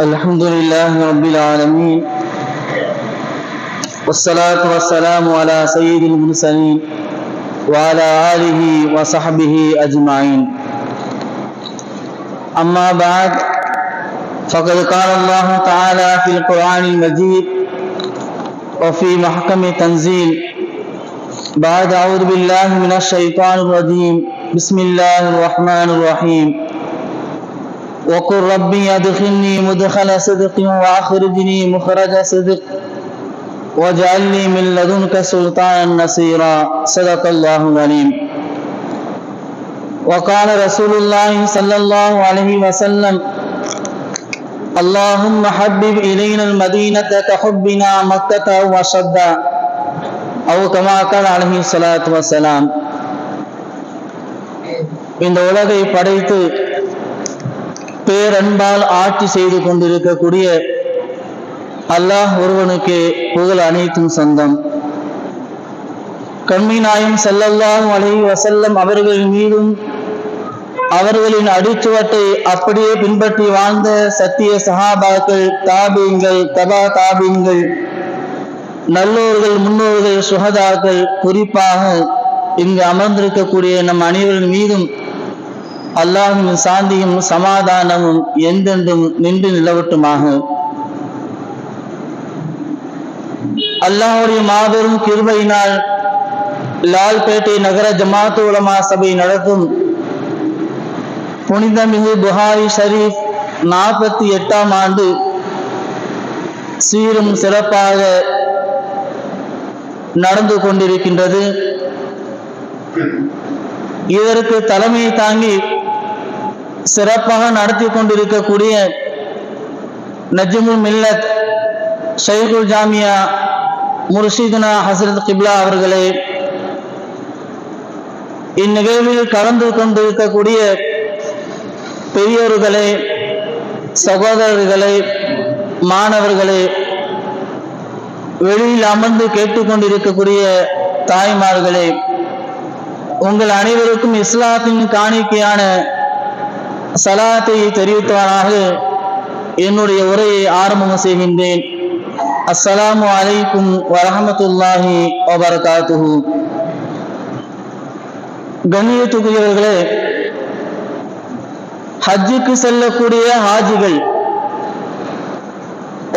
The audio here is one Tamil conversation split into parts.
الحمد لله رب العالمين والصلاة والسلام على سيد المرسلين وعلى آله وصحبه أجمعين. أما بعد فقد قال الله تعالى في القرآن المجيد وفي محكم تنزيل بعد أعوذ بالله من الشيطان الرجيم بسم الله الرحمن الرحيم. وقل ربي أدخلني مدخل صدق وأخرجني مخرج صدق واجعل لي من لدنك سلطانا نصيرا صدق الله العليم وقال رسول الله صلى الله عليه وسلم اللهم حبب إلينا المدينة كحبنا مكة وشدا أو كما قال عليه الصلاة والسلام இந்த உலகை படைத்து பேரன்பால் ஆட்சி செய்து கொண்டிருக்கக்கூடிய அல்லாஹ் ஒருவனுக்கு புகழ் அனைத்தும் சொந்தம். கண்மீனாயும் செல்லல்லாம் அலை வசல்லம் அவர்கள் மீதும் அவர்களின் அடிச்சுவட்டை அப்படியே பின்பற்றி வாழ்ந்த சத்திய சகாபாக்கள் தாபீங்கள் தபா தாபீங்கள் நல்லோர்கள் முன்னோர்கள் சுகதாக்கள் குறிப்பாக இங்கு அமர்ந்திருக்கக்கூடிய நம் அனைவரின் மீதும் அல்லாஹும் சாந்தியும் சமாதானமும் எந்தென்றும் நின்று நிலவட்டுமாக. அல்லாஹுடைய மாபெரும் கிருபையினால் லால்பேட்டை நகர ஜமாத்து உலமா சபை நடத்தும் புனிதமிகு புகாரி ஷரீஃப் நாற்பத்தி எட்டாம் ஆண்டு சீரும் சிறப்பாக நடந்து கொண்டிருக்கின்றது. இதற்கு தலைமை தாங்கி சிறப்பாக நடத்தி கொண்டிருக்கக்கூடிய நஜ்முல் மில்லத் ஷைகுல் ஜாமியா முர்ஷிதுனா ஹசரத் கிப்லா அவர்களே இந்நிகழ்வில் கலந்து கொண்டிருக்கக்கூடிய பெரியோர்களே சகோதரர்களே மாணவர்களே வெளியில் அமர்ந்து கேட்டுக்கொண்டிருக்கக்கூடிய தாய்மார்களே உங்கள் அனைவருக்கும் இஸ்லாத்தின் காணிக்கையான சலாத்தை தெரிவித்தவனாக என்னுடைய உரையை ஆரம்பம் செய்கின்றேன். அஸ்ஸலாமு அலைக்கும் வரஹமத்துல்லாஹி வபரகாத்துஹு. கண்ணியத்துக்குரியவர்களே ஹஜ்ஜுக்கு செல்லக்கூடிய ஹாஜிகள்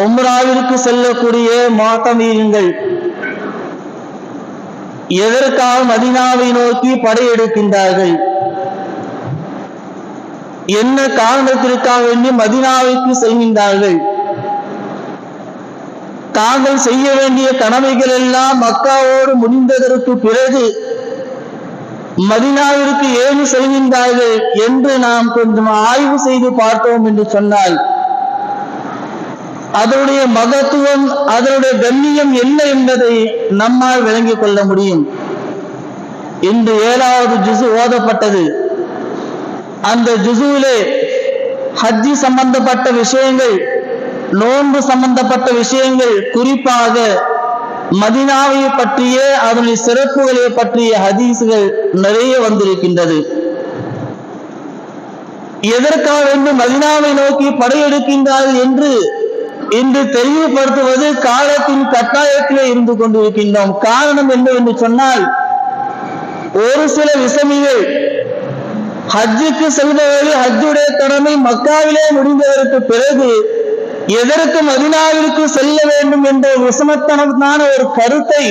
உம்ராவிற்கு செல்லக்கூடிய மாத்தமீகங்கள் எதற்காக மதினாவை நோக்கி படையெடுக்கின்றார்கள்? என்ன காரணத்திற்காக வேண்டி மதினாவிற்கு செல்கின்றார்கள்? தாங்கள் செய்ய வேண்டிய கடமைகள் எல்லாம் மக்காவோடு முடிந்ததற்கு பிறகு மதினாவிற்கு ஏன் செல்கின்றார்கள் என்று நாம் கொஞ்சம் ஆய்வு செய்து பார்த்தோம் என்று சொன்னால் அதனுடைய மகத்துவம் அதனுடைய கண்ணியம் என்ன என்பதை நம்மால் விளங்கிக் கொள்ள முடியும். இன்று ஏழாவது ஜிசு ஓதப்பட்டது. அந்த ஜுசுவிலே ஹஜ்ஜி சம்பந்தப்பட்ட விஷயங்கள் நோன்பு சம்பந்தப்பட்ட விஷயங்கள் குறிப்பாக மதினாவை பற்றிய அதனுடைய சிறப்புகளை பற்றிய ஹதீசுகள் நிறைய வந்திருக்கின்றது. எதற்காக என்று மதினாவை நோக்கி படையெடுக்கின்றார்கள் என்று இன்று தெளிவுபடுத்துவது காலத்தின் கட்டாயத்திலே இருந்து கொண்டிருக்கின்றோம். காரணம் என்ன என்று சொன்னால் ஒரு சில விசமிகள் ஹஜ்ஜுக்கு செல்பவர்கள் ஹஜ்ஜுடைய கடமை மக்காவிலே முடிந்ததற்கு பிறகு எதற்கு மதினாவிற்கு செல்ல வேண்டும் என்ற விசமத்தனமான ஒரு கருத்தை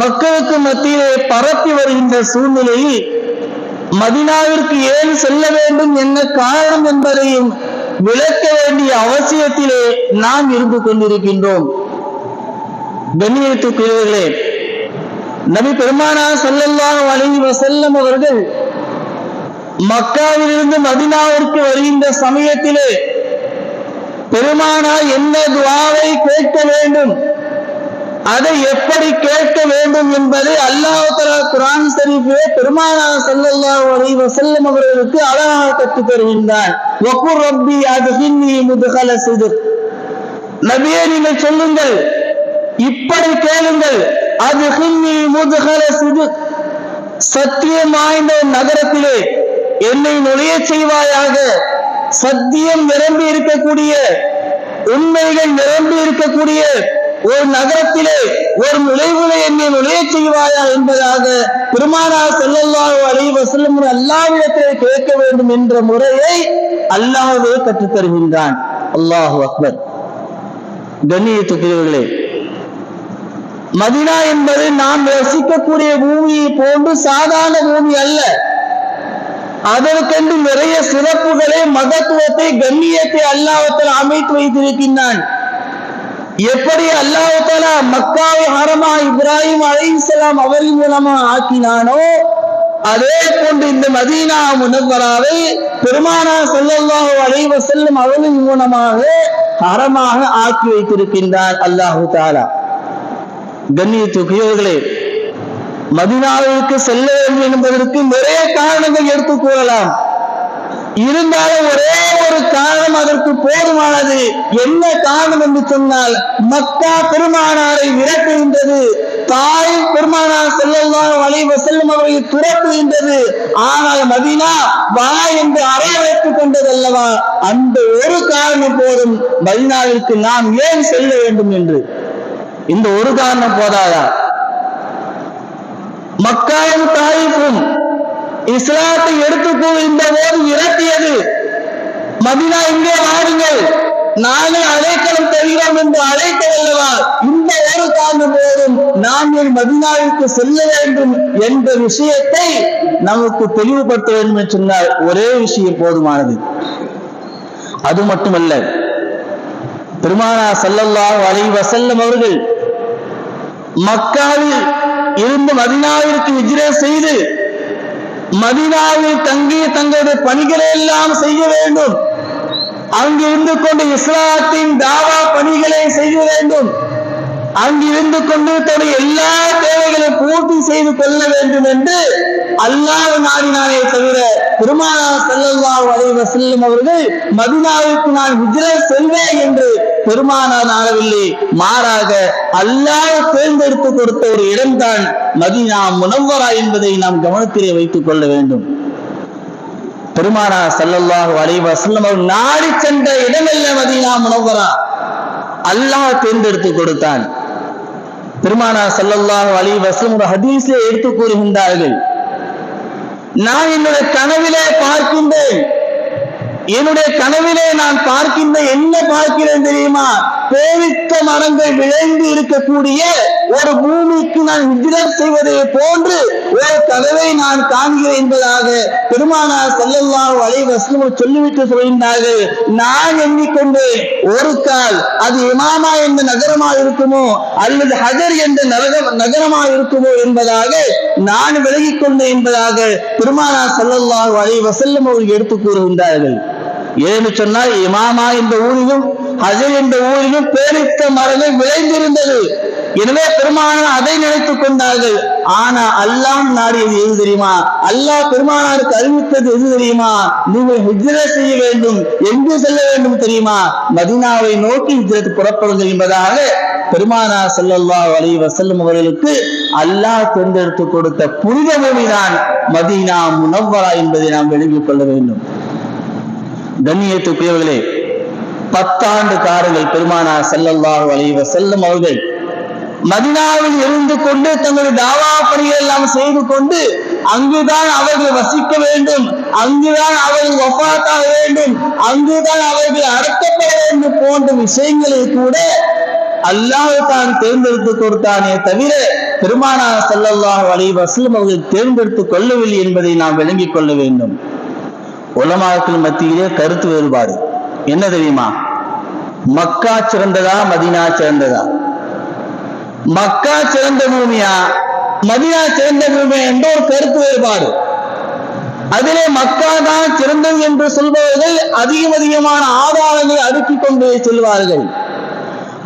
மக்களுக்கு மத்தியிலே பரப்பி வருகின்ற சூழ்நிலையில் மதினாவிற்கு ஏன் செல்ல வேண்டும் என்ன காரணம் என்பதையும் விளக்க வேண்டிய அவசியத்திலே நாம் இருந்து கொண்டிருக்கின்றோம். கண்ணியத்துக்குரியவர்களே நபி பெருமானா செல்லல்லாஹு அலைஹி வசல்லம் அவர்கள் மக்காவிலிருந்து மதினாவிற்கு வருகின்ற சமயத்திலே பெருமானா என்ன துவாவை கேட்க வேண்டும்? அதை எப்படி கேட்க வேண்டும் என்பதை அல்லாஹலா குரான் ஷரீஃபிலே பெருமானா செல்லல்லா அலைஹி செல்லும் அவர்களுக்கு அழகாக கற்றுத் தருகின்றார். வக்குர் ரப்பி அதுஹின்னி முதுகல சிதுக் நபியே நீங்கள் சொல்லுங்கள். இப்படி கேளுங்கள். அதுஹின்னி முதுகல சிது சத்தியம் வாய்ந்த நகரத்திலே என்னை நுழைய செய்வாயாக. சத்தியம் நிரம்பி இருக்கக்கூடிய உண்மைகள் நிரம்பி இருக்கக்கூடிய ஒரு நகரத்திலே ஒரு நுழைவுகளை என்னை நுழைய செய்வாயா என்பதாக பெருமானா செல்லல்லாஹு அலைஹி வஸல்லம் அல்லாஹ்விடத்திலே கேட்க வேண்டும் என்ற முறையை அல்லாஹ்வே கற்றுத் தருகின்றான். அல்லாஹு அக்பர். கண்ணியத்துக்குரியவர்களே மதினா என்பது நாம் ரசிக்கக்கூடிய பூமியை போன்று சாதாரண பூமி அல்ல. அதற்கென்று நிறைய சிறப்புகளை மகத்துவத்தை கண்ணியத்தை அல்லாஹத்தில் அமைத்து வைத்திருக்கின்றான். எப்படி அல்லாஹால மக்காவை ஹரமா இப்ராஹிம் அலிசலாம் அவரின் மூலமா ஆக்கினானோ அதே போன்று இந்த மதீனா முனவராவை பெருமானா ஸல்லல்லாஹு அலைவ செல்லும் அவரின் மூலமாக ஹரமாக ஆக்கி வைத்திருக்கின்றான் அல்லாஹு தாலா கண்ணியத்துக்குரியவர்களே மதினாவிற்கு செல்ல வேண்டும் என்பதற்கு நிறைய காரணங்கள் எடுத்து கூறலாம். இருந்தாலும் ஒரே ஒரு காரணம் அதற்கு போதுமானது. என்ன காரணம் என்று சொன்னால் மக்கா பெருமானாரை விரட்டுகின்றது. தாய் பெருமானார் செல்லல்லாம் வளைவ செல்லும் அவர்களை துரத்துகின்றது. ஆனால் மதினா வா என்று அறையழைத்துக் கொண்டது அல்லவா அந்த ஒரு காரணம் போதும். மதினாவிற்கு நாம் ஏன் செல்ல வேண்டும் என்று? இந்த ஒரு காரணம் போதாதா? மக்காவும் தாய்க்கும் இஸ்லாத்தை எடுத்துக்கொள் இந்த போது விரட்டியது மதினா இங்கே வாருங்கள். நாங்கள் அழைக்கலம் தருகிறோம் என்று அழைத்ததல்லவா இந்த ஒரு காரணம் போதும் நாங்கள் என் மதினாவிற்கு செல்ல வேண்டும் என்ற விஷயத்தை நமக்கு தெளிவுபடுத்த வேண்டும் என்று சொன்னால் ஒரே விஷயம் போதுமானது. அது மட்டுமல்ல பெருமானா செல்லல்லா அலைஹி வஸல்லம் அவர்கள் மக்காவில் இருந்து மதினாவிற்கு விஜய செய்து மதினாவில் தங்கிய தங்களுடைய பணிகளை எல்லாம் செய்ய வேண்டும். அங்கு இருந்து கொண்டு இஸ்லாத்தின் தாவா பணிகளை செய்ய வேண்டும். அங்கிருந்து கொண்டு தன்னுடைய எல்லா தேவைகளையும் பூர்த்தி செய்து கொள்ள வேண்டும் என்று அல்லாஹ் நாடினாரே தவிர பெருமானா செல்லல்லா வரைவ செல்லும் அவர்கள் மதினாவுக்கு நான் ஹிஜ்ரத் செல்வேன் என்று பெருமானா நாடவில்லை மாறாக அல்லாஹ் தேர்ந்தெடுத்து கொடுத்த ஒரு இடம்தான் மதினா முனவரா என்பதை நாம் கவனத்திலே வைத்துக் கொள்ள வேண்டும். பெருமானா செல்லல்லாஹ் வரைவ செல்லும் அவர்கள் நாடி சென்ற இடமல்ல மதினா முனவரா. அல்லாஹ் தேர்ந்தெடுத்து கொடுத்தான். பெருமானா ஸல்லல்லாஹு அலி வசலம் ஒரு ஹதீஸ்ல எடுத்து கூறுகின்றார்கள். நான் என்னுடைய கனவிலே பார்க்கின்றேன். என்னுடைய கனவிலே நான் பார்க்கின்ற என்ன பார்க்கிறேன் தெரியுமா? பேரித்த மரங்கள் விளைந்து இருக்கக்கூடிய ஒரு பூமிக்கு நான் ஹிஜ்ரத் செய்வதை போன்று ஒரு கதவை நான் காண்கிறேன் என்பதாக பெருமானார் செல்லல்லா அலைஹி வசனம் சொல்லிவிட்டு சொல்கின்றார்கள். நான் எண்ணிக்கொண்டேன். ஒரு கால் அது இமாமா என்ற நகரமா இருக்குமோ அல்லது ஹஜர் என்ற நரக நகரமா இருக்குமோ என்பதாக நான் விலகிக் கொண்டேன் என்பதாக பெருமானார் செல்லல்லா அலைஹி வசல்லம் அவர்கள் எடுத்து கூறுகின்றார்கள். ஏன்னு சொன்னால் இமாமா என்ற ஊரிலும் ஹஜர் என்ற ஊரிலும் பேரித்த மரங்கள் விளைந்திருந்தது. எனவே பெருமானார் அதை நினைத்துக் கொண்டார்கள். ஆனா அல்லாம் நாடியது எது தெரியுமா? அல்லாஹ் பெருமானாருக்கு அறிவித்தது எது தெரியுமா? நீங்கள் ஹிஜ்ரத் செய்ய வேண்டும். எங்கு செல்ல வேண்டும் தெரியுமா? மதீனாவை நோக்கி ஹிஜ்ரத் புறப்படுங்கள் என்பதாக பெருமானார் செல்லல்லா அலி வஸல்லம் அவர்களுக்கு அல்லாஹ் தேர்ந்தெடுத்து கொடுத்த புனித பூமிதான் மதீனா முனவ்வரா என்பதை நாம் விளங்கிக் கொள்ள வேண்டும். கண்ணியத்துக்குரியவர்களே பத்தாண்டு காரங்கள் பெருமானார் செல்லல்லாஹு அலைஹி செல்லும் அவர்கள் மதினாவில் இருந்து கொண்டு தங்களுடைய தாவா பணிகள் எல்லாம் செய்து கொண்டு அங்குதான் அவர்கள் வசிக்க வேண்டும். அங்குதான் அவர்கள் ஒப்பாத்தாக வேண்டும். அங்குதான் அவர்கள் அடக்கப்பட வேண்டும் போன்ற விஷயங்களை கூட அல்லாஹ் தான் தேர்ந்தெடுத்து கொடுத்தானே தவிர பெருமானா செல்லல்லாஹ் அலி வஸல்லம் அவர்கள் தேர்ந்தெடுத்து கொள்ளவில்லை என்பதை நாம் விளங்கிக் கொள்ள வேண்டும். உலமாக்கள் மத்தியிலே கருத்து வேறுபாடு. என்ன தெரியுமா? மக்கா சிறந்ததா மதினா சிறந்ததா? மக்கா சிறந்த பூமியா? மதினா சிறந்த பூமியா என்ற ஒரு கருத்து வேறுபாடு. அதிலே மக்கா தான் சிறந்தது என்று சொல்பவர்கள் அதிகம் அதிகமான ஆதாரங்களை அடுக்கிக் கொண்டு செல்வார்கள்.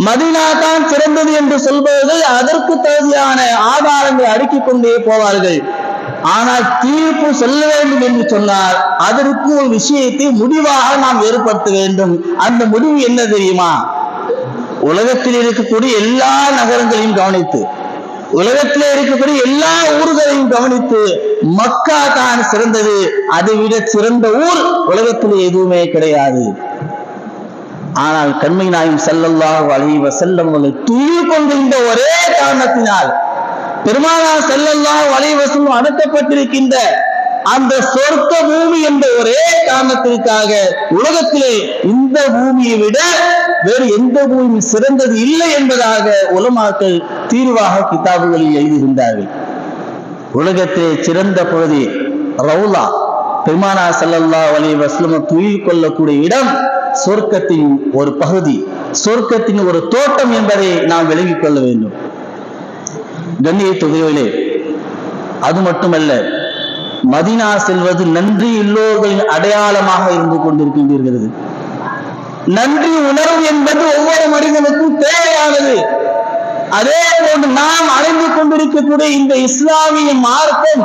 மதினா தான் சிறந்தது என்று சொல்பவர்கள் அதற்கு தகுதியான ஆதாரங்களை அடுக்கிக் கொண்டே போவார்கள். ஆனால் தீர்ப்பு சொல்ல வேண்டும் என்று சொன்னால் அதற்கு ஒரு விஷயத்தை முடிவாக நாம் ஏற்படுத்த வேண்டும். அந்த முடிவு என்ன தெரியுமா? உலகத்தில் இருக்கக்கூடிய எல்லா நகரங்களையும் கவனித்து உலகத்தில் இருக்கக்கூடிய எல்லா ஊர்களையும் கவனித்து மக்கா தான் சிறந்தது. அதை விட சிறந்த ஊர் உலகத்தில் எதுவுமே கிடையாது. ஆனால் கண்மை நாயும் செல்லல்லாக அலைஹி செல்லவங்களை தூய் துயில் கொண்டிருந்த ஒரே காரணத்தினால் பெருமானா செல்லல்லாஹு வலைவசம் அனுப்பப்பட்டிருக்கின்ற அடக்கப்பட்டிருக்கின்ற அந்த சொர்க்க பூமி என்ற ஒரே காரணத்திற்காக உலகத்திலே இந்த பூமியை விட வேறு எந்த பூமி சிறந்தது இல்லை என்பதாக உலமாக்கள் தீர்வாக கிதாபுகளில் எழுதியிருந்தார்கள் உலகத்திலே சிறந்த பகுதி ரவுலா. பெருமானா செல்லல்லா வலி வஸ்லம துயில் கொள்ளக்கூடிய இடம் சொர்க்கத்தின் ஒரு பகுதி. சொர்க்கத்தின் ஒரு தோட்டம் என்பதை நாம் விளங்கிக் கொள்ள வேண்டும். கண்ணிய தொகையிலே அது மட்டுமல்ல மதினா செல்வது நன்றி இல்லோர்களின் அடையாளமாக இருந்து கொண்டிருக்கின்றது. நன்றி உணர்வு என்பது ஒவ்வொரு மனிதனுக்கும் தேவையானது. அதே போன்று நாம் அடைந்து கொண்டிருக்கக்கூடிய இந்த இஸ்லாமிய மார்க்கம்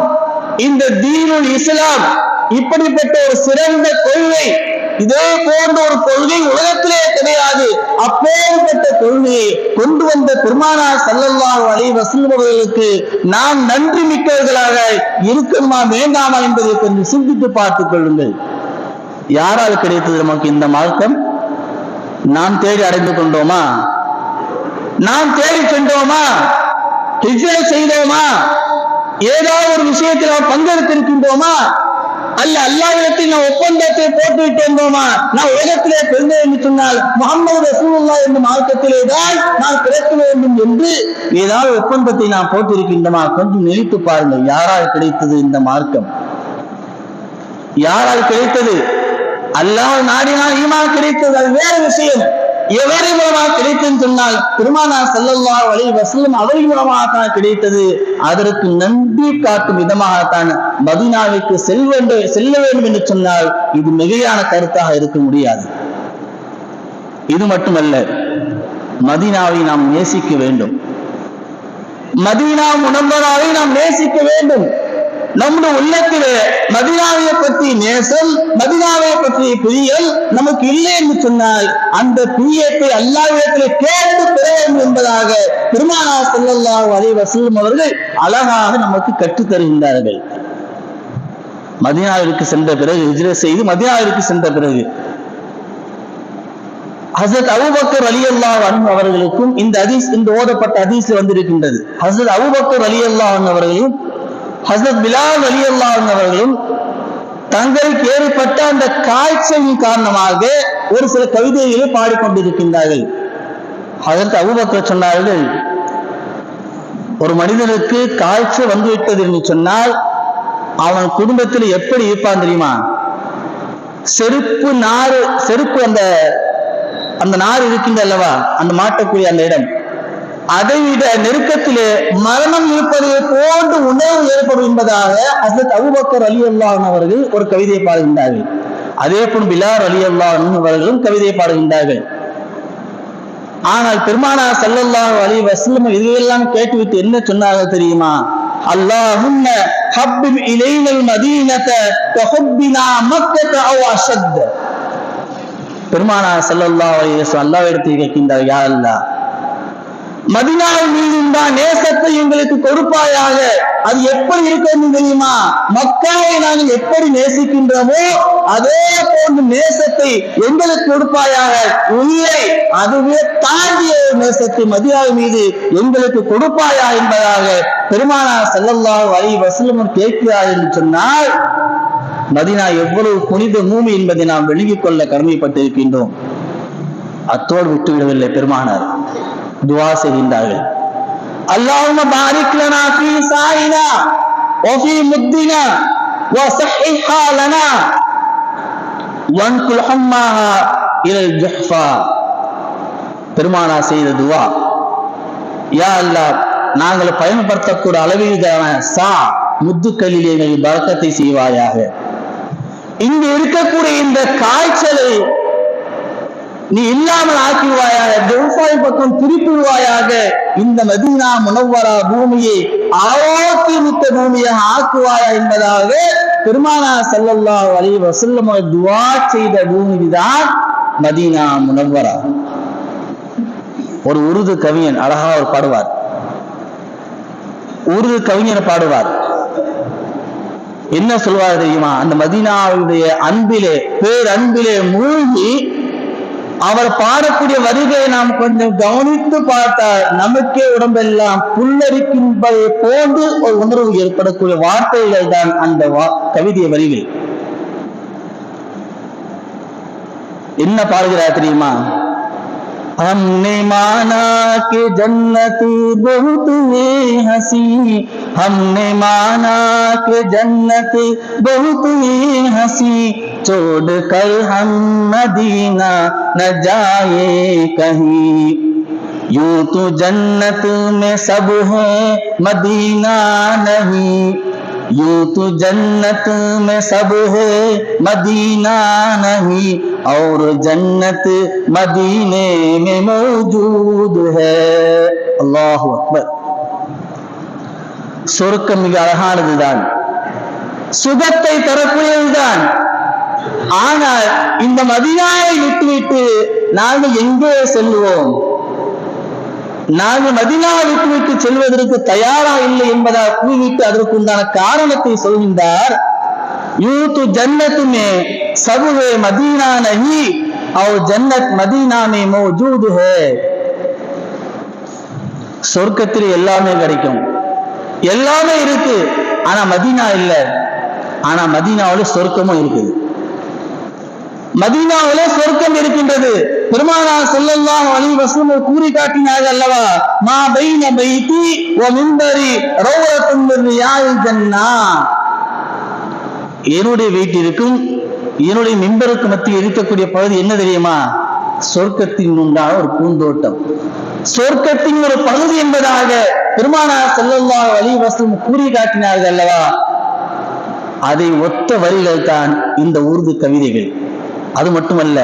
இந்த தீனுல் இஸ்லாம் இப்படிப்பட்ட ஒரு சிறந்த கொள்கை இதே போன்ற ஒரு கொள்கை உலகத்திலே கிடையாது. அப்பேற்பட்ட கொள்கையை கொண்டு வந்த பெருமானார் சல்லல்லாஹு அலை வஸல்லம் நாம் நன்றி மிக்கவர்களாக இருக்கணுமா வேண்டாமா என்பதை கொஞ்சம் சிந்தித்து பார்த்துக் கொள்ளுங்கள். யாரால் கிடைத்தது நமக்கு இந்த மார்க்கம்? நாம் தேடி அடைந்து கொண்டோமா? நாம் தேடி சென்றோமா? ஹிஜ்ரத் செய்தோமா? ஏதாவது ஒரு விஷயத்தில் நாம் பங்கெடுத்திருக்கின்றோமா? அல்ல அல்லாவிடத்தில் நான் ஒப்பந்தத்தை போட்டு விட்டு வந்தோமா? நான் உலகத்திலே பிறந்தேன் என்று சொன்னால் முகமது ரசூல்லா என்ற மார்க்கத்திலே தான் நான் பிறக்க வேண்டும் என்று ஏதாவது ஒப்பந்தத்தை நான் போட்டிருக்கின்றமா? கொஞ்சம் நினைத்து பாருங்கள். யாரால் கிடைத்தது இந்த மார்க்கம்? யாரால் கிடைத்தது? அல்லாஹ் நாடினால் ஈமான் கிடைத்தது. அது வேற விஷயம். எவரை மூலமாக கிடைத்தது சொன்னால் பெருமானா செல்லல்லா வழி வசல்லும் அவர்கள் மூலமாகத்தான் கிடைத்தது. அதற்கு நன்றி காட்டும் விதமாகத்தான் மதினாவிற்கு செல்வென்று செல்ல வேண்டும் என்று சொன்னால் இது மிகையான கருத்தாக இருக்க முடியாது. இது மட்டுமல்ல மதீனாவை நாம் நேசிக்க வேண்டும். மதீனா முனம்பராவை நாம் நேசிக்க வேண்டும். நம்முடைய உள்ளத்திலே மதினாவை பற்றி நேசம் மதினாவை பற்றிய பிரியல் நமக்கு இல்லை என்று சொன்னால் அந்த பிரியத்தை அல்லாவிடத்திலே கேட்டு பெற வேண்டும் என்பதாக பெருமானா செல்லல்லாஹு வரை வசூலும் அவர்கள் அழகாக நமக்கு கற்றுத் தருகின்றார்கள். மதினாவிற்கு சென்ற பிறகு விஜய செய்து மதினாவிற்கு சென்ற பிறகு ஹசரத் அவுபக்கர் அலி அல்லா அவர்களுக்கும் இந்த ஹதீஸ் இந்த ஓதப்பட்ட ஹதீஸ்ல வந்திருக்கின்றது. ஹசரத் அவுபக்கர் அலி அல்லா அவர்களையும் ஹசரத் பிலால் அலி அல்லாஹ் அவர்களும் தங்களுக்கு ஏற்பட்ட அந்த காய்ச்சலின் காரணமாக ஒரு சில கவிதைகளை பாடிக்கொண்டிருக்கின்றார்கள். அதற்கு அபூபக்கர் சொன்னார்கள் ஒரு மனிதனுக்கு காய்ச்சல் வந்துவிட்டது என்று சொன்னால் அவன் குடும்பத்தில் எப்படி இருப்பான் தெரியுமா? செருப்பு நாறு செருப்பு அந்த அந்த நார் இருக்கின்ற அல்லவா? அந்த மாட்டக்கூடிய அந்த இடம். அதை விட நெருக்கத்திலே மரணம் இருப்பதை போன்று போர் என்பதாக அசத் அபுபக்கர் அலி அல்லாஹ் அவர்கள் ஒரு கவிதையை பாடுகின்றார்கள். அதே போல் பிலார் அலி அல்லாஹ் அவர்களும் கவிதையை பாடுகின்றார்கள். ஆனால் பெருமானா சல்லல்லாஹு அலி வசல்லம் இதையெல்லாம் கேட்டுவிட்டு என்ன சொன்னாங்க தெரியுமா? அல்லாஹும்ம ஹப்பிம் இலைனல் மதீனத கஹுப்பினா மக்கத அவ் அஷத். பெருமானா சல்லல்லாஹ் அலி வசல்லம் அல்லாஹ் எடுத்து கேட்கின்றார் யா அல்லாஹ் மதினாவை மீது தான் நேசத்தை எங்களுக்கு கொடுப்பாயாக. அது எப்படி இருக்கிறது தெரியுமா? மக்காவை நாங்கள் எப்படி நேசிக்கின்றோமோ அதே போன்ற நேசத்தை எங்களுக்கு கொடுப்பாயாக. உயிரை அதுவே தாண்டிய நேசத்தை மதினாவின் மீது எங்களுக்கு கொடுப்பாயா என்பதாக பெருமானா செல்லல்லா அலைஹி வஸல்லம் கேட்கிறார் என்று சொன்னால் மதினா எவ்வளவு புனித பூமி என்பதை நாம் விளங்கிக் கொள்ள கடமைப்பட்டிருக்கின்றோம். அத்தோடு விட்டுவிடவில்லை பெருமானார். துவா செய்கின்றார்கள் அல்லாஹும பாரிக் லனா ஃபீ சாயினா வ ஃபீ முத்தினா வ சஹ்ஹா லனா வன்குல் பெருமானா செய்த துவா யா அல்லாஹ் நாங்கள் பயன்படுத்தக்கூடிய அளவிலான சா முத்துக்களில் எங்களுக்கு பழக்கத்தை செய்வாயாக இங்கு இருக்கக்கூடிய இந்த காய்ச்சலை நீ இல்லாமல் ஆக்கிடுவாயாக விவசாய பக்கம் திருப்பிடுவாயாக இந்த மதீனா முனவரா பூமியை ஆரோக்கியமித்த பூமியாக ஆக்குவாயா என்பதாக பெருமானா செல்லல்லா வலி வஸல்லம் துவா செய்த பூமிதான் மதீனா முனவரா. ஒரு உருது கவிஞன் அழகா ஒரு பாடுவார். உருது கவிஞர் பாடுவார். என்ன சொல்வார் தெரியுமா? அந்த மதீனாவுடைய அன்பிலே பேரன்பிலே மூழ்கி அவர் பாடக்கூடிய வரிகளை நாம் கொஞ்சம் கவனித்து பார்த்தால் நமக்கே உடம்பெல்லாம் புல்லரிக்கின்பதை போன்று ஒரு உணர்வு ஏற்படக்கூடிய வார்த்தைகள் தான் அந்த வா கவிதை வரிகள். என்ன பாடுகிறார் தெரியுமா? हमने माना कि जन्नत बहुत ही हसी। हमने माना कि जन्नत बहुत ही हसी। छोड़ कर हम मदीना न जाए कहीं। यूँ तो जन्नत में सब है, मदीना नहीं। यूं तो जन्नत में सब है मदीना नहीं और जन्नत मदीने में मौजूद है अल्लाह अकबर சொர்க்கம் மிக அழகானதுதான் சுகத்தை தரக்கூடியதுதான் ஆனால் இந்த மதினாவை விட்டுவிட்டு நாங்கள் எங்கே செல்லுவோம் நாங்கள் விட்டு செல்வதற்கு தயாரா இல்லை என்பதால் கூறிவிட்டு அதற்குண்டான காரணத்தை சொல்கின்றார். யூத்து ஜன்னத்துமே சபுகே மதீனா நஹி அவ் ஜன்னத் மதீனா மே ஜூது ஹே சொர்க்கத்தில் எல்லாமே கிடைக்கும். எல்லாமே இருக்கு ஆனா மதீனா இல்ல. ஆனா மதீனாவோட சொர்க்கமும் இருக்குது. மதீனாவிலே சொர்க்கம் இருக்கின்றது. பெருமானா செல்லல்லாம் வழி வசூல் கூறி காட்டினார்கள் அல்லவா? மா பைன பைத்தி ஓ மின்பரி ரௌலத்துன் மின் ஜன்னா. என்னுடைய வீட்டிற்கும் என்னுடைய மின்பருக்கு மத்தியில் இருக்கக்கூடிய பகுதி என்ன தெரியுமா? சொர்க்கத்தின் உண்டான ஒரு பூந்தோட்டம். சொர்க்கத்தின் ஒரு பகுதி என்பதாக பெருமானா செல்லல்லா வழி வசூல் கூறி காட்டினார்கள் அல்லவா? அதை ஒத்த வரிகள் தான் இந்த உருது கவிதைகள். அது மட்டுமல்ல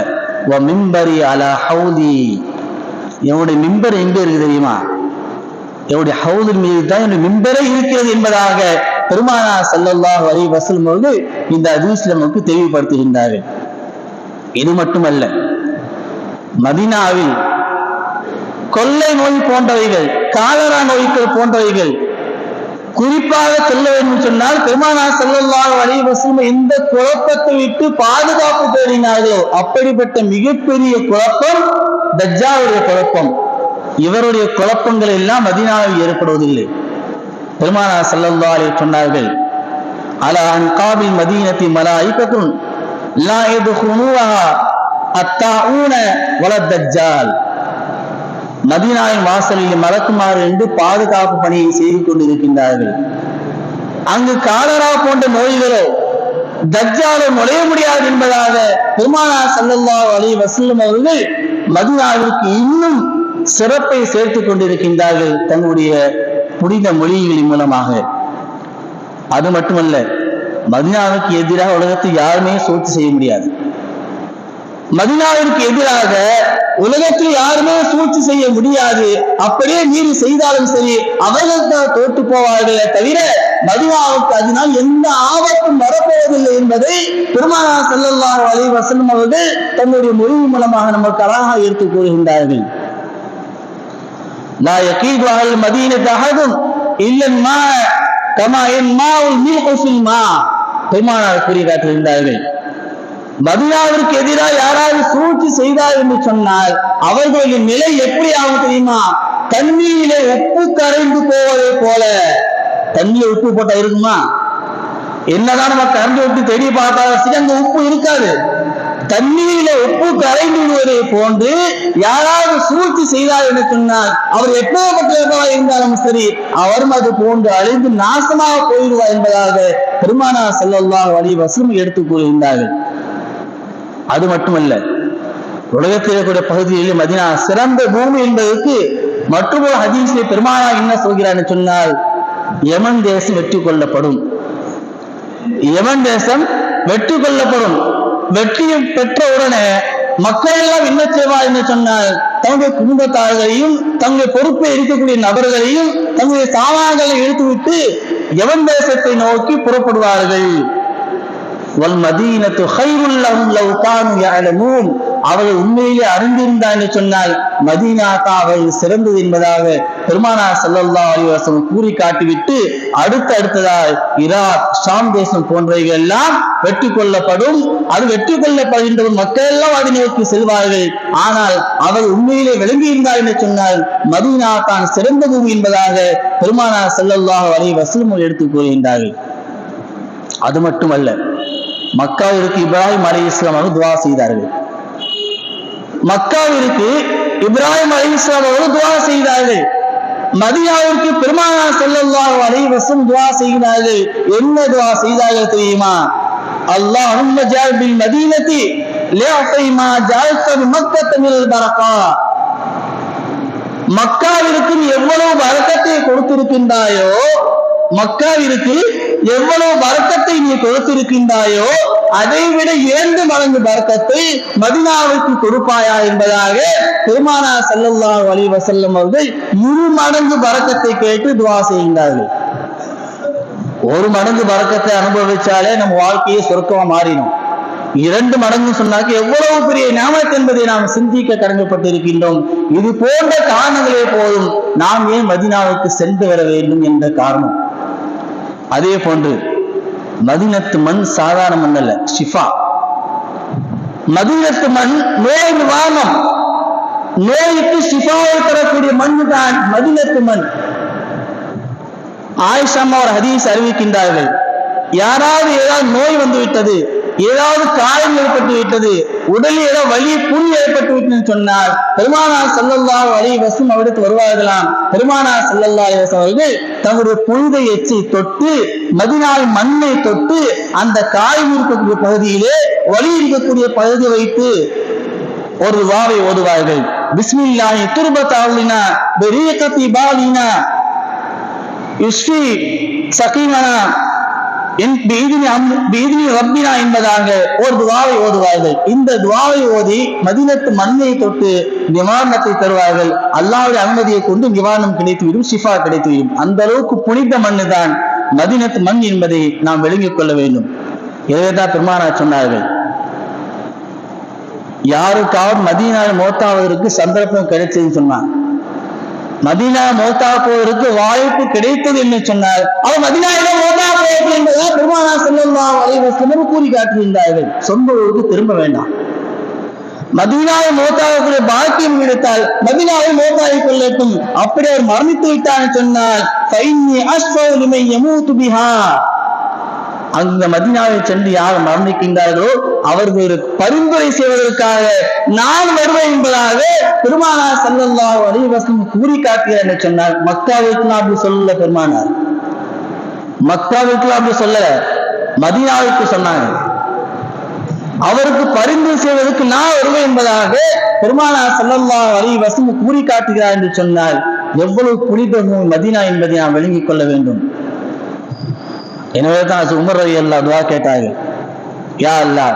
வ மிம்பரி அலா ஹவுதி. என்னுடைய மிம்பர் எங்கே இருக்கு தெரியுமா? என்னுடைய ஹவுதின் மீது தான் என்னுடைய மிம்பரே இருக்கிறது என்பதாக பெருமானா ஸல்லல்லாஹு வரி வஸல்லம் அவர்கள் இந்த ஹதீஸ்ல நமக்கு தெளிவுபடுத்துகின்றார்கள். இது மட்டுமல்ல மதீனாவில் கொள்ளை நோய் போன்றவைகள் காலரா நோய்கள் போன்றவைகள் குறிப்பாக சொல்ல வேண்டும் சொன்னால் பெருமானா செல்லல்லாத அலைஹி வஸல்லம் எந்த குழப்பத்தை விட்டு பாதுகாப்பு தேடினாரோ அப்படிப்பட்ட மிகப்பெரிய குழப்பம் தஜ்ஜாலுடைய குழப்பம். இவருடைய குழப்பங்கள் எல்லாம் மதினாவில் ஏற்படுவதில்லை. பெருமானா செல்லல்லா சொன்னார்கள் சொன்னார்கள் அலா அன்காபில் மதீனத்தி மலாயிகத்துன் லா ஹுனுவா அத்தாஊன வல தஜ்ஜால் மதினாவின் வாசலில் மறக்குமாறு என்று பாதுகாப்பு பணியை செய்து கொண்டிருக்கின்றார்கள். அங்கு காலரா போன்ற நோய்களோ தஜ்ஜாலோ நுழைய முடியாது என்பதாக பெருமானா சல்லல்லா அலி வசல்லம் அவர்கள் மதினாவிற்கு இன்னும் சிறப்பை சேர்த்துக் கொண்டிருக்கின்றார்கள் தன்னுடைய புனித மொழிகளின் மூலமாக. அது மட்டுமல்ல மதினாவுக்கு எதிராக உலகத்தை யாருமே சோத்து செய்ய முடியாது. மதினாவிற்கு எதிராக உலகத்தில் யாருமே சூழ்ச்சி செய்ய முடியாது. அப்படியே மீறி செய்தாலும் சரி அவர்கள் தான் தோற்று போவார்களே தவிர மதினாவுக்கு அதனால் எந்த ஆபத்தும் வரப்போவதில்லை என்பதை பெருமானா செல்லல்லா அலி வசனம் அவர்கள் தன்னுடைய மொழி மூலமாக நமக்கு அழகாக எடுத்து கூறுகின்றார்கள். லா யகீது அஹல் மதீனத் அஹதுன் இல்லன் மா கமா என் மாவுல் மீகுஃபில் மா பெருமானார் கூறி காட்டுகின்றார்கள். மதினாவிற்கு எதிராக யாராவது சூழ்ச்சி செய்தார் என்று சொன்னால் அவர்களின் நிலை எப்படி ஆகும் தெரியுமா? தண்ணீரிலே உப்பு கரைந்து போவதை போல. தண்ணியை உப்பு போட்டா இருக்குமா? என்னதான் நம்ம கரண்ட் விட்டு தேடி பார்த்தாலும் அந்த உப்பு இருக்காது. தண்ணீரில உப்பு கரைந்து விடுவதை போன்று யாராவது சூழ்ச்சி செய்தார் என்று சொன்னால் அவர் எப்பேற்பட்டவர்களாக இருந்தாலும் சரி அவரும் அது போன்று அழிந்து நாசமாக போயிடுவார் என்பதாக பெருமானா செல்லல்லா வழி வஸல்லம் எடுத்து கூறுகின்றார்கள் அது மட்டுமல்ல உலகத்தில் இருக்கக்கூடிய பகுதிகளில் மதினா சிறந்த பூமி என்பதற்கு மற்றொரு ஹதீஸை பெருமானா என்ன சொல்கிறான்னு சொன்னால் யமன் தேசம் வெற்றி கொள்ளப்படும். யமன் தேசம் வெற்றி கொள்ளப்படும். வெற்றியை பெற்ற உடனே மக்கள் எல்லாம் என்ன செய்வார் என்று சொன்னால் தங்களுடைய குடும்பத்தார்களையும் தங்களுடைய பொறுப்பை இருக்கக்கூடிய நபர்களையும் தங்களுடைய சாமான்களை இழுத்துவிட்டு யவன் தேசத்தை நோக்கி புறப்படுவார்கள். அவர்கள் உண்மையிலே அறிந்திருந்தார் என்று சொன்னால் மதீனா தான் அவர்கள் சிறந்தது என்பதாக பெருமானா சல்லல்லா அலிவாசம் கூறி காட்டிவிட்டு அடுத்து அடுத்ததாய் ஈராக் ஷாம் தேசம் போன்றவைகள் எல்லாம் வெற்றி கொள்ளப்படும். அது வெற்றி கொள்ளப்படுகின்ற மக்கள் எல்லாம் அதை நோக்கி செல்வார்கள். ஆனால் அவர் உண்மையிலே விளங்கி இருந்தார் என்று சொன்னால் மதீனா தான் சிறந்த பூமி என்பதாக பெருமானா செல்லல்லாஹ் அலி வசூல் எடுத்து கூறுகின்றார்கள். அது மட்டுமல்ல மக்காவிற்கு இப்ராஹிம் அலி இஸ்லாம் அவர்கள் துவா செய்தார்கள். மக்காவிற்கு இப்ராஹிம் அலி இஸ்லாம் அவர்கள் துவா செய்தார்கள். மதியாவிற்கு பெருமானா செல்லல்லாஹு அலைஹி துவா செய்கிறார்கள் என்ன துவா செய்தார்கள் தெரியுமா? அல்லாஹ் ஜஅல் பில் மதீனதி லியஃபை மா ஜஅல்த பி மக்கத்த பரக்கா. மக்காவிற்கு எவ்வளவு வரக்கத்தை கொடுத்திருக்கின்றாயோ மக்காவிற்கு எவ்வளவு வரக்கத்தை நீ கொடுத்திருக்கின்றாயோ அதை விட இரண்டு மடங்கு வரக்கத்தை மதினாவுக்கு கொடுப்பாயா என்பதாக பெருமானா செல்லல்லா அலைஹி வசல்லம் அவர்கள் இரு மடங்கு வரக்கத்தை கேட்டு துவா செய்கின்றார்கள். ஒரு மடங்கு பறக்கத்தை அனுபவிச்சாலே நம்ம வாழ்க்கையை சொர்க்கமா மாறிடும். இரண்டு மடங்கு சொன்னாக்க எவ்வளவு பெரிய ஞாபகம் என்பதை நாம் சிந்திக்க கடமைப்பட்டிருக்கின்றோம். இது போன்ற காரணங்களே போதும். நாம் ஏன் மதினாவுக்கு சென்று வர வேண்டும் என்ற காரணம். அதே போன்று மதினத்து மண் சாதாரண மண் அல்ல ஷிஃபா. மதினத்து மண் நோய் நிவாரணம் நோய்க்கு ஷிஃபாவை தரக்கூடிய மண் தான் மதினத்து மண். ஆயிஷாமா ஒரு ஹதீஸ் அறிவிக்கின்றார்கள். யாராவது ஏதாவது நோய் வந்து விட்டது ஏதாவது காயம் ஏற்பட்டு விட்டது. உடலில் ஏதோ வலி புண் ஏற்பட்டு விட்டதுன்னு சொன்னால் பெருமானா செல்லல்லா வலி வசம் அவருக்கு வருவார்களாம். பெருமானா செல்லல்லா வசம் அவர்கள் தங்களுடைய புனித எச்சை தொட்டு மதினால் மண்ணை தொட்டு அந்த காயம் இருக்கக்கூடிய பகுதியிலே வலி இருக்கக்கூடிய பகுதி வைத்து ஒரு வாவை ஓதுவார்கள். பிஸ்மில்லாஹி துர்பத்தாவுலினா பெரியகத்தி பாலினா யுஸ்ஃபி சகீமனா என்பதாக ஒரு துவாவை ஓதுவார்கள். இந்த துவாவை ஓதி மதினத்து மண்ணை தொட்டு நிவாரணத்தை தருவார்கள். அல்லாவுடைய அனுமதியை கொண்டு நிவாரணம் கிடைத்துவிடும் ஷிஃபா கிடைத்துவிடும். அந்த அளவுக்கு புனித மண்ணு தான் மதினத்து மண் என்பதை நாம் விளங்கிக் கொள்ள வேண்டும். இதைதான் பெருமானார் சொன்னார்கள். யாருக்காவது மதியனால் மோத்தாவதற்கு சந்தர்ப்பம் கிடைச்சதுன்னு சொன்னான். மதினா மௌத்தா போவதற்கு வாய்ப்பு கிடைத்தது என்று சொன்னார். அவர் மதீனாவில மௌத்தா போயிருக்கு என்பதை பெருமானா செல்லலாம் அலைவசமும் கூறி காட்டியிருந்தார்கள். சொந்த ஊருக்கு திரும்ப வேண்டாம். மதினாவை மோத்தாவுக்குரிய பாக்கியம் கிடைத்தால் மதினாவை மோத்தாவை கொள்ளட்டும் அப்படி அவர் மரணித்து விட்டான்னு சொன்னால் அந்த மதினாவை சென்று யார் மரணிக்கின்றார்களோ ஒரு பரிந்துரை செய்வதற்காக நான் வருவேன் என்பதாக பெருமானா செல்லல்லா அலைஹி கூறி காட்டுகிறார் என்று சொன்னார். மக்காவிற்கு அப்படி சொல்லல பெருமானார். மக்காவிற்கு அப்படி சொல்லல. மதினாவிற்கு சொன்னாங்க. அவருக்கு பரிந்துரை செய்வதற்கு நான் வருவேன் என்பதாக பெருமானா சல்லல்லாஹு அலைஹி கூறி காட்டுகிறார் என்று சொன்னால் எவ்வளவு புனிதமும் மதீனா என்பதை நாம் விளங்கிக் கொள்ள வேண்டும். எனவே தான் உமர் ரவி அல்லா துவா கேட்டாங்க யா அல்லா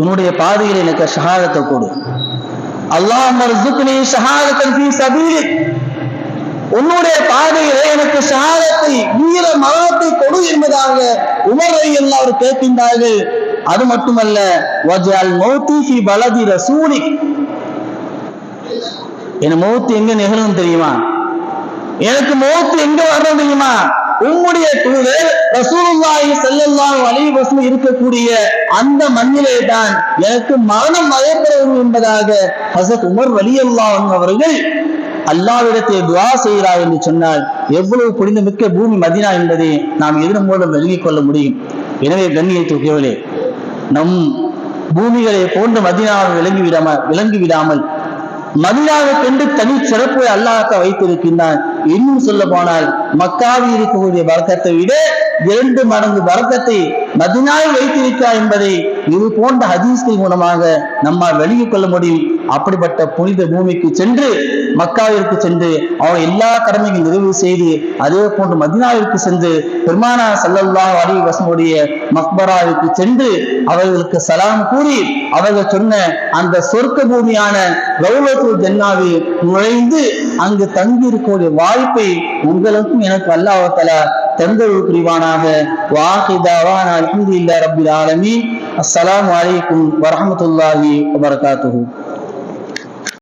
உன்னுடைய பாதையில் எனக்கு ஷஹாதத்தை கொடு. அல்லாஹ் மர்சுக்னி ஷஹாதத்தன் ஃபீ சபீல் உன்னுடைய பாதையிலே எனக்கு ஷஹாதத்தை வீர மரணத்தை கொடு என்பதாக உமர் ரவி அல்லா அவர் கேட்கின்றார்கள். அது மட்டுமல்ல வஜால் மௌத்தி ஃபி பலதி ரசூலி என் மௌத்து எங்க நிகழும் தெரியுமா? எனக்கு மௌத்து எங்க வரணும் தெரியுமா? உம்முடைய தூதர் ரசூலுல்லாஹி ஸல்லல்லாஹு அலைஹி வஸல்லம் இருக்கக்கூடிய அந்த மண்ணிலே தான் எனக்கு மரணம் நடைபெறும் என்பதாக ஹசத் உமர் வலியல்லாஹு அவர்கள் அல்லாவிடத்தை துவா செய்கிறார் என்று சொன்னால் எவ்வளவு புனிதமிக்க பூமி மதினா என்பதை நாம் எதிரும் மூலம் விளங்கிக் கொள்ள முடியும். எனவே கண்ணியத்துக்குரியவர்களே நம் பூமிகளை போன்ற மதினாவை விளங்கி விடாமல் விளங்கி விடாமல் மதினாவை கண்டு தனி சிறப்பை அல்லாஹ் வைத்திருக்கின்றான் இன்னும் சொல்ல போனால் மக்காவில் இருக்கக்கூடிய வர்க்கத்தை விட இரண்டு மடங்கு வர்க்கத்தை மதினாவில் வைத்திருக்கிறார் என்பதை இது போன்ற ஹதீஸ்கள் மூலமாக நம்மால் வெளியே கொள்ள முடியும். அப்படிப்பட்ட புனித பூமிக்கு சென்று மக்காவிற்கு சென்று அவர் எல்லா கடமையும் நிறைவு செய்து அதே போன்று மதினாவிற்கு சென்று பெருமானா சல்லல்லா அலி வசமுடைய மக்பராவிற்கு சென்று அவர்களுக்கு சலாம் கூறி அவர்கள் சொன்ன அந்த சொர்க்க பூமியான ரவுலத்துல் ஜன்னாவில் நுழைந்து அங்கு தங்கி இருக்கக்கூடிய வாய்ப்பை உங்களுக்கும் எனக்கு அல்லாஹ் தந்தருள் புரிவானாக. வாஹிதாவான அல்ஹம்துலில்லாஹி ரபில் ஆலமி அஸ்லாம் வலைக்கும் வரமத்துல்லாஹி வபரகாத்துஹு.